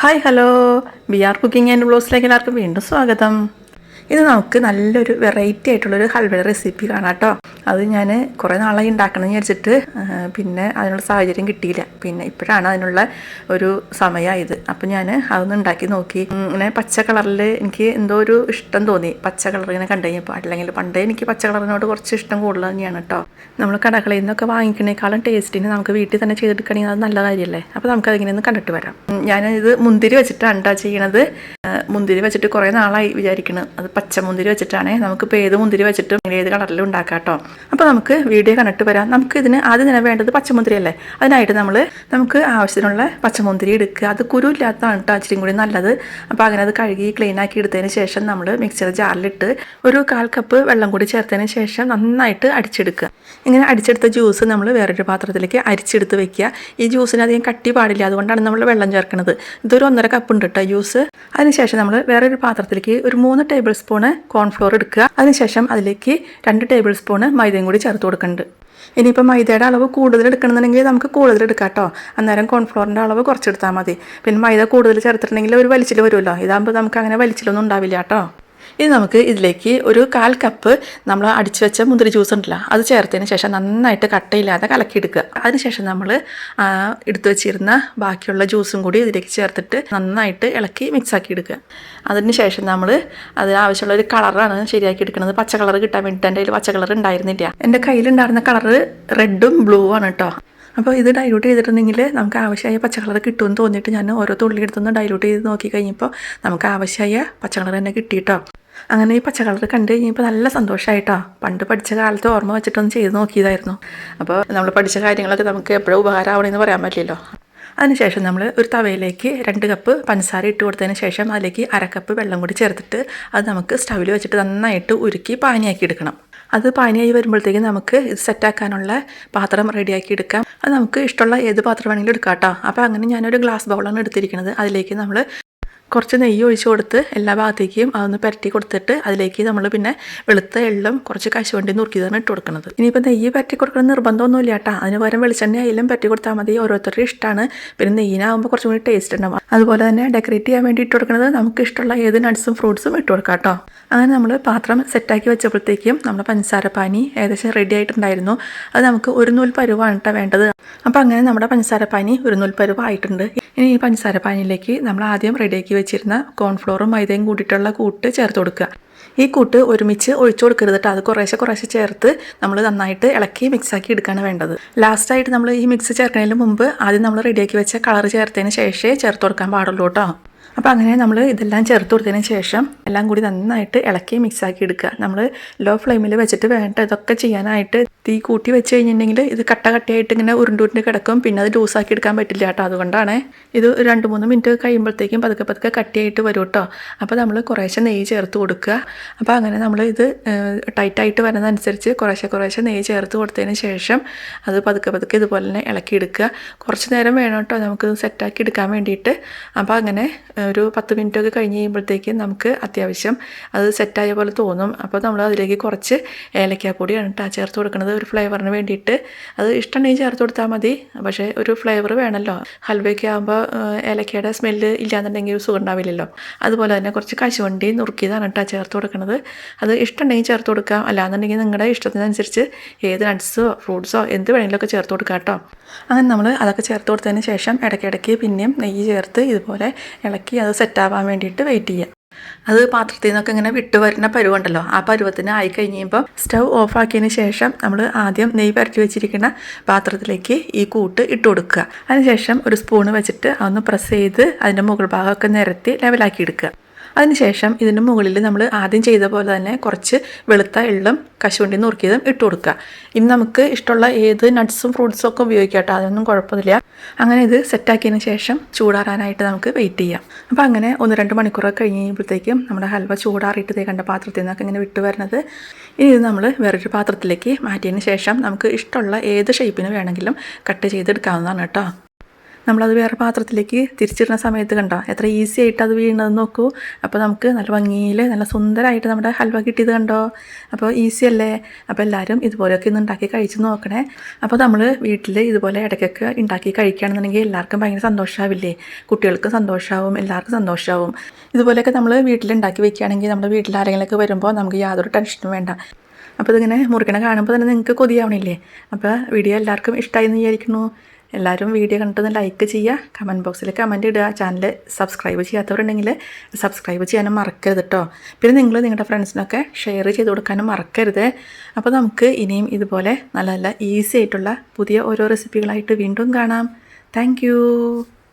Hi hello. B R cooking and ബ്ലോസിലേക്ക് എല്ലാവർക്കും വീണ്ടും സ്വാഗതം. ഇത് നമുക്ക് നല്ലൊരു വെറൈറ്റി ആയിട്ടുള്ളൊരു ഹൽവയുടെ റെസിപ്പി കാണാം കേട്ടോ. അത് ഞാൻ കുറേ നാളായി ഉണ്ടാക്കണമെന്ന് വിചാരിച്ചിട്ട് പിന്നെ അതിനുള്ള സാഹചര്യം കിട്ടിയില്ല. പിന്നെ ഇപ്പോഴാണ് അതിനുള്ള ഒരു സമയമായത് അപ്പം ഞാൻ അതൊന്ന് ഉണ്ടാക്കി നോക്കി. ഇങ്ങനെ പച്ച കളറിൽ എനിക്ക് എന്തോ ഒരു ഇഷ്ടം തോന്നി. പച്ച കളർ ഇങ്ങനെ കണ്ടു കഴിഞ്ഞപ്പോൾ അല്ലെങ്കിൽ പണ്ടേ എനിക്ക് പച്ച കളറിനോട് കുറച്ച് ഇഷ്ടം കൂടുതൽ തന്നെയാണ് കേട്ടോ. നമ്മൾ കടകളിൽ നിന്നൊക്കെ വാങ്ങിക്കണേക്കാളും ടേസ്റ്റിന് നമുക്ക് വീട്ടിൽ തന്നെ ചെയ്തെടുക്കണമെങ്കിൽ അത് നല്ല കാര്യമല്ലേ അപ്പോൾ നമുക്ക് അതിങ്ങനെ ഒന്ന് കണ്ടിട്ട് വരാം. ഞാനിത് മുന്തിരി വെച്ചിട്ടാണ് ചെയ്യണത്. മുന്തിരി വെച്ചിട്ട് കുറേ നാളായി വിചാരിക്കണം. അത് പച്ച മുന്തിരി വെച്ചിട്ടാണ്. നമുക്കിപ്പോൾ ഏത് മുന്തിരി വെച്ചിട്ടും ഏത് കളറിലും ഉണ്ടാക്കാം കേട്ടോ അപ്പോൾ നമുക്ക് വീഡിയോ കണ്ടിട്ട് വരാം. നമുക്ക് ഇതിന് ആദ്യം തന്നെ വേണ്ടത് പച്ചമുന്തിരി അല്ലേ അതിനായിട്ട് നമ്മൾ നമുക്ക് ആവശ്യത്തിനുള്ള പച്ചമുന്തിരി എടുക്കുക. അത് കുരു ഇല്ലാത്തതാണ് കേട്ടോ ഇച്ചിരി കൂടി നല്ലത്. അപ്പോൾ അങ്ങനെ അത് കഴുകി ക്ലീൻ ആക്കി എടുത്തതിന് ശേഷം നമ്മൾ മിക്സർ ജാറിലിട്ട് ഒരു കാൽ കപ്പ് വെള്ളം കൂടി ചേർത്തതിന് ശേഷം നന്നായിട്ട് അടിച്ചെടുക്കുക. ഇങ്ങനെ അടിച്ചെടുത്ത ജ്യൂസ് നമ്മൾ വേറൊരു പാത്രത്തിലേക്ക് അരിച്ചെടുത്ത് വെക്കുക. ഈ ജ്യൂസിന് അധികം കട്ടി പാടില്ല. അതുകൊണ്ടാണ് നമ്മൾ വെള്ളം ചേർക്കുന്നത് ഇതൊരു ഒന്നര കപ്പ് ഉണ്ട് കേട്ടോ ജ്യൂസ് അതിനുശേഷം നമ്മൾ വേറൊരു പാത്രത്തിലേക്ക് ഒരു മൂന്ന് ടേബിൾ സ്പൂണ് കോൺഫ്ലോർ എടുക്കുക. അതിനുശേഷം അതിലേക്ക് രണ്ട് ടേബിൾ സ്പൂണ് മൈദയും കൂടി ചേർത്ത് കൊടുക്കുന്നുണ്ട്. ഇനിയിപ്പോൾ മൈദയുടെ അളവ് കൂടുതൽ എടുക്കണമെന്നുണ്ടെങ്കിൽ നമുക്ക് കൂടുതൽ എടുക്കാം കേട്ടോ അന്നേരം കോൺഫ്ലോറിന്റെ അളവ് കുറച്ചെടുത്താൽ മതി. പിന്നെ മൈദ കൂടുതൽ ചേർത്തിട്ടുണ്ടെങ്കിൽ ഒരു വലിച്ചിൽ വരുമല്ലോ. ഇതാകുമ്പോൾ നമുക്ക് അങ്ങനെ വലിച്ചിലൊന്നും ഉണ്ടാവില്ല കേട്ടോ ഇനി നമുക്ക് ഇതിലേക്ക് ഒരു കാൽ കപ്പ് നമ്മൾ അടിച്ചു വെച്ച മുന്തിരി ജ്യൂസ് ഉണ്ടല്ലോ അത് ചേർത്തതിന് ശേഷം നന്നായിട്ട് കട്ടയില്ലാതെ കലക്കിയെടുക്കുക അതിനുശേഷം നമ്മൾ എടുത്തു വെച്ചിരുന്ന ബാക്കിയുള്ള ജ്യൂസും കൂടി ഇതിലേക്ക് ചേർത്തിട്ട് നന്നായിട്ട് ഇളക്കി മിക്സ് ആക്കി എടുക്കുക. അതിന് ശേഷം നമ്മൾ അത് ആവശ്യമുള്ള ഒരു കളറാണ് ശരിയാക്കി എടുക്കുന്നത്. പച്ച കളർ കിട്ടാൻ വേണ്ടിയിട്ട് എന്റെ കയ്യിൽ പച്ച കളർ ഉണ്ടായിരുന്നില്ല. എന്റെ കയ്യിലുണ്ടായിരുന്ന കളറ് റെഡും ബ്ലൂ ആണ് കേട്ടോ. അപ്പോൾ ഇത് ഡൈലൂട്ട് ചെയ്തിട്ടുണ്ടെങ്കിൽ നമുക്ക് ആവശ്യമായ പച്ചക്കളർ കളർ കിട്ടുമെന്ന് തോന്നിയിട്ട് ഞാൻ ഓരോ തുള്ളി എടുത്തൊന്ന് ഡൈലൂട്ട് ചെയ്ത് നോക്കി കഴിഞ്ഞപ്പോൾ നമുക്ക് ആവശ്യമായ പച്ചക്കളർ കളർ തന്നെ കിട്ടിയിട്ടോ. അങ്ങനെ ഈ പച്ചക്കളർ കളർ കണ്ടു കഴിഞ്ഞപ്പോൾ നല്ല സന്തോഷമായിട്ടോ പണ്ട് പഠിച്ച കാലത്ത് ഓർമ്മ വെച്ചിട്ടൊന്ന് ചെയ്ത് നോക്കിയതായിരുന്നു. അപ്പോൾ നമ്മൾ പഠിച്ച കാര്യങ്ങളൊക്കെ നമുക്ക് എപ്പോഴും ഉപകാരമാവണമെന്ന് പറയാൻ പറ്റില്ലല്ലോ. അതിനുശേഷം നമ്മൾ ഒരു തവയിലേക്ക് രണ്ട് കപ്പ് പഞ്ചസാര ഇട്ട് കൊടുത്തതിന് ശേഷം അതിലേക്ക് അരക്കപ്പ് വെള്ളം കൂടി ചേർത്തിട്ട് അത് നമുക്ക് സ്റ്റവിൽ വെച്ചിട്ട് നന്നായിട്ട് ഉരുക്കി പാനിയാക്കി എടുക്കണം. അത് പാനിയായി വരുമ്പോഴത്തേക്കും നമുക്ക് ഇത് സെറ്റാക്കാനുള്ള പാത്രം റെഡിയാക്കി എടുക്കാം. അത് നമുക്ക് ഇഷ്ടമുള്ള ഏത് പാത്രം വേണമെങ്കിലും എടുക്കാം കേട്ടോ. അപ്പോൾ അങ്ങനെ ഞാനൊരു ഗ്ലാസ് ബൗളാണ് എടുത്തിരിക്കുന്നത്. അതിലേക്ക് നമ്മൾ കുറച്ച് നെയ്യ് ഒഴിച്ച് കൊടുത്ത് എല്ലാ ഭാഗത്തേക്കും അതൊന്ന് പരറ്റി കൊടുത്തിട്ട് അതിലേക്ക് നമ്മൾ പിന്നെ വെളുത്ത എള്ളും കുറച്ച് കശുവണ്ടി നുറുക്കിയതാണ് ഇട്ട് കൊടുക്കുന്നത്. ഇനിയിപ്പോൾ നെയ്യ് പരട്ടി കൊടുക്കണം നിർബന്ധമൊന്നുമില്ല കേട്ടോ. അതിന് പകരം വെളിച്ചെണ്ണ ആയാലും പരട്ടി കൊടുത്താൽ മതി. ഓരോരുത്തരുടെ ഇഷ്ടമാണ് പിന്നെ നെയ്യിനാകുമ്പോൾ കുറച്ചും കൂടി ടേസ്റ്റ് ഉണ്ടാവും അതുപോലെ തന്നെ ഡെക്കറേറ്റ് ചെയ്യാൻ വേണ്ടി ഇട്ട് കൊടുക്കുന്നത് നമുക്ക് ഇഷ്ടമുള്ള ഏത് നട്ട്സും ഫ്രൂട്ട്സും ഇട്ട് കൊടുക്കാം കേട്ടോ. അങ്ങനെ നമ്മൾ പാത്രം സെറ്റാക്കി വെച്ചപ്പോഴത്തേക്കും നമ്മുടെ പഞ്ചസാര പാനി ഏകദേശം റെഡി ആയിട്ടുണ്ടായിരുന്നു. അത് നമുക്ക് ഒരു നൂൽ പരുവാണ് കേട്ടോ വേണ്ടത്. അപ്പോൾ അങ്ങനെ നമ്മുടെ പഞ്ചസാര പാനി ഒരു നൂൽ പരുവായിട്ടുണ്ട്. ഇനി ഈ പഞ്ചസാര പാനിയിലേക്ക് നമ്മൾ ആദ്യം റെഡിയാക്കി വെച്ചിരുന്ന കോൺഫ്ലോറും മൈദയും കൂട്ടിയിട്ടുള്ള കൂട്ട് ചേർത്ത് കൊടുക്കുക. ഈ കൂട്ട് ഒരുമിച്ച് ഒഴിച്ചു കൊടുക്കരുത് കേട്ടോ അത് കുറേശ്ശെ കുറേശ്ശെ ചേർത്ത് നമ്മൾ നന്നായിട്ട് ഇളക്കി മിക്സാക്കി എടുക്കുകയാണ് വേണ്ടത്. ലാസ്റ്റായിട്ട് നമ്മൾ ഈ മിക്സ് ചേർക്കുന്നതിന് മുമ്പ് ആദ്യം നമ്മൾ റെഡിയാക്കി വെച്ച കളർ ചേർത്തതിന് ശേഷമേ ചേർത്ത് കൊടുക്കാൻ പാടുള്ളൂ കേട്ടോ അപ്പോൾ അങ്ങനെ നമ്മൾ ഇതെല്ലാം ചേർത്ത് കൊടുത്തതിന് ശേഷം എല്ലാം കൂടി നന്നായിട്ട് ഇളക്കി മിക്സാക്കി എടുക്കുക. നമ്മൾ ലോ ഫ്ലെയിമിൽ വെച്ചിട്ട് വേണ്ട ഇതൊക്കെ ചെയ്യാനായിട്ട് തീ കൂട്ടി വെച്ച് കഴിഞ്ഞിട്ടുണ്ടെങ്കിൽ ഇത് കട്ട കട്ടയായിട്ട് ഇങ്ങനെ ഉരുണ്ടുരുണ്ട് കിടക്കും. പിന്നെ അത് ലൂസാക്കി എടുക്കാൻ പറ്റില്ല കേട്ടോ. അതുകൊണ്ടാണ് ഇത് രണ്ട് മൂന്ന് മിനിറ്റ് കഴിയുമ്പോഴത്തേക്കും പതുക്കെ പതുക്കെ കട്ടിയായിട്ട് വരും കേട്ടോ. അപ്പോൾ നമ്മൾ കുറേശ്ശെ നെയ്യ് ചേർത്ത് കൊടുക്കുക. അപ്പോൾ അങ്ങനെ നമ്മൾ ഇത് ടൈറ്റായിട്ട് വരുന്നതനുസരിച്ച് കുറേശ്ശെ കുറേശ്ശെ നെയ്യ് ചേർത്ത് കൊടുത്തതിന് ശേഷം അത് പതുക്കെ പതുക്കെ ഇതുപോലെ തന്നെ ഇളക്കി എടുക്കുക. കുറച്ച് നേരം വേണം കേട്ടോ നമുക്ക് സെറ്റാക്കി എടുക്കാൻ വേണ്ടിയിട്ട്. അപ്പോൾ അങ്ങനെ ഒരു പത്ത് മിനിറ്റൊക്കെ കഴിഞ്ഞ് കഴിയുമ്പോഴത്തേക്കും നമുക്ക് അത്യാവശ്യം അത് സെറ്റായ പോലെ തോന്നും. അപ്പോൾ നമ്മൾ അതിലേക്ക് കുറച്ച് ഏലക്കാപ്പൊടിയാണ് കേട്ടോ ചേർത്ത് കൊടുക്കുന്നത് ഒരു ഫ്ലേവറിന് വേണ്ടിയിട്ട്. അത് ഇഷ്ടമുണ്ടെങ്കിൽ ചേർത്ത് കൊടുത്താൽ മതി. പക്ഷേ ഒരു ഫ്ലേവർ വേണമല്ലോ. ഹൽവയ്ക്ക് ആകുമ്പോൾ ഏലക്കയുടെ സ്മെല്ല് ഇല്ലാന്നുണ്ടെങ്കിൽ സുഖം ഉണ്ടാവില്ലല്ലോ. അതുപോലെ തന്നെ കുറച്ച് കശുവണ്ടി നുറുക്കിയതാണ് കേട്ടോ ചേർത്ത് കൊടുക്കുന്നത് അത് ഇഷ്ടമുണ്ടെങ്കിൽ ചേർത്ത് കൊടുക്കാം. അല്ലാന്നുണ്ടെങ്കിൽ നിങ്ങളുടെ ഇഷ്ടത്തിനനുസരിച്ച് ഏത് നട്ട്സോ ഫ്രൂട്ട്സോ എന്ത് വേണമെങ്കിലും ഒക്കെ ചേർത്ത് കൊടുക്കാം കേട്ടോ. അങ്ങനെ നമ്മൾ അതൊക്കെ ചേർത്ത് കൊടുത്തതിന് ശേഷം ഇടയ്ക്കിടയ്ക്ക് പിന്നെയും നെയ്യ് ചേർത്ത് ഇതുപോലെ ഇളക്കി അത് സെറ്റാവാൻ വേണ്ടിയിട്ട് വെയിറ്റ് ചെയ്യുക അത് പാത്രത്തിൽ നിന്നൊക്കെ ഇങ്ങനെ വിട്ട് വരുന്ന പരുവുണ്ടല്ലോ. ആ പരുവത്തിന് ആയി കഴിയുമ്പോൾ സ്റ്റൗ ഓഫാക്കിയതിന് ശേഷം നമ്മൾ ആദ്യം നെയ്യ് പരറ്റി വെച്ചിരിക്കുന്ന പാത്രത്തിലേക്ക് ഈ കൂട്ട് ഇട്ട് കൊടുക്കുക. അതിനുശേഷം ഒരു സ്പൂണ് വെച്ചിട്ട് അതൊന്ന് പ്രസ് ചെയ്ത് അതിന്റെ മുകൾ ഭാഗമൊക്കെ നിരത്തി ലെവലാക്കി എടുക്കുക. അതിനുശേഷം ഇതിന് മുകളിൽ നമ്മൾ ആദ്യം ചെയ്ത പോലെ തന്നെ കുറച്ച് വെളുത്ത എള്ളും കശുവണ്ടി നുറുക്കിയതും ഇട്ട് കൊടുക്കുക. ഇനി നമുക്ക് ഇഷ്ടമുള്ള ഏത് നട്ട്സും ഫ്രൂട്ട്സും ഒക്കെ ഉപയോഗിക്കാം കേട്ടോ. അതൊന്നും കുഴപ്പമില്ല അങ്ങനെ ഇത് സെറ്റാക്കിയതിന് ശേഷം ചൂടാറാനായിട്ട് നമുക്ക് വെയിറ്റ് ചെയ്യാം. അപ്പോൾ അങ്ങനെ ഒന്ന് രണ്ട് മണിക്കൂറൊക്കെ കഴിഞ്ഞ് കഴിയുമ്പോഴത്തേക്കും നമ്മുടെ ഹൽവ ചൂടാറിയിട്ട് ദേ കണ്ട പാത്രത്തിൽ നിന്നൊക്കെ ഇങ്ങനെ വിട്ട് വരുന്നത് ഇനി ഇത് നമ്മൾ വേറൊരു പാത്രത്തിലേക്ക് മാറ്റിയതിന് ശേഷം നമുക്ക് ഇഷ്ടമുള്ള ഏത് ഷേപ്പിന് വേണമെങ്കിലും കട്ട് ചെയ്തെടുക്കാവുന്നതാണ് കേട്ടോ. നമ്മളത് വേറെ പാത്രത്തിലേക്ക് തിരിച്ചിടുന്ന സമയത്ത് കണ്ടോ? എത്ര ഈസി ആയിട്ട് അത് വീണത് നോക്കൂ. അപ്പോൾ നമുക്ക് നല്ല ഭംഗിയിൽ നല്ല സുന്ദരമായിട്ട് നമ്മുടെ ഹൽവ കിട്ടിയത് കണ്ടോ? അപ്പോൾ ഈസി അല്ലേ? അപ്പോൾ എല്ലാവരും ഇതുപോലെയൊക്കെ ഇന്ന് ഉണ്ടാക്കി കഴിച്ച് നോക്കണേ. അപ്പോൾ നമ്മൾ വീട്ടിൽ ഇതുപോലെ ഇടയ്ക്കൊക്കെ ഉണ്ടാക്കി കഴിക്കുകയാണെന്നുണ്ടെങ്കിൽ എല്ലാവർക്കും ഭയങ്കര സന്തോഷമാവില്ലേ കുട്ടികൾക്ക് സന്തോഷമാവും എല്ലാവർക്കും സന്തോഷമാവും ഇതുപോലെയൊക്കെ നമ്മൾ വീട്ടിൽ ഉണ്ടാക്കി വെക്കുകയാണെങ്കിൽ നമ്മുടെ വീട്ടിൽ ആരെങ്കിലുമൊക്കെ വരുമ്പോൾ നമുക്ക് യാതൊരു ടെൻഷനും വേണ്ട. അപ്പോൾ ഇതിങ്ങനെ മുറിക്കണ കാണുമ്പോൾ തന്നെ നിങ്ങൾക്ക് കൊതിയാവണില്ലേ? അപ്പോൾ വീഡിയോ എല്ലാവർക്കും ഇഷ്ടമായി എന്ന് വിചാരിക്കുന്നു. എല്ലാവരും വീഡിയോ കണ്ടിട്ടൊന്ന് ലൈക്ക് ചെയ്യുക. കമന്റ് ബോക്സിൽ കമന്റ് ഇടുക. ചാനൽ സബ്സ്ക്രൈബ് ചെയ്യാത്തവരുണ്ടെങ്കിൽ സബ്സ്ക്രൈബ് ചെയ്യാനും മറക്കരുത് കേട്ടോ പിന്നെ നിങ്ങൾ നിങ്ങളുടെ ഫ്രണ്ട്സിനൊക്കെ ഷെയർ ചെയ്ത് കൊടുക്കാനും മറക്കരുത്. അപ്പോൾ നമുക്ക് ഇനിയും ഇതുപോലെ നല്ല നല്ല ഈസി ആയിട്ടുള്ള പുതിയ ഓരോ റെസിപ്പികളായിട്ട് വീണ്ടും കാണാം. താങ്ക്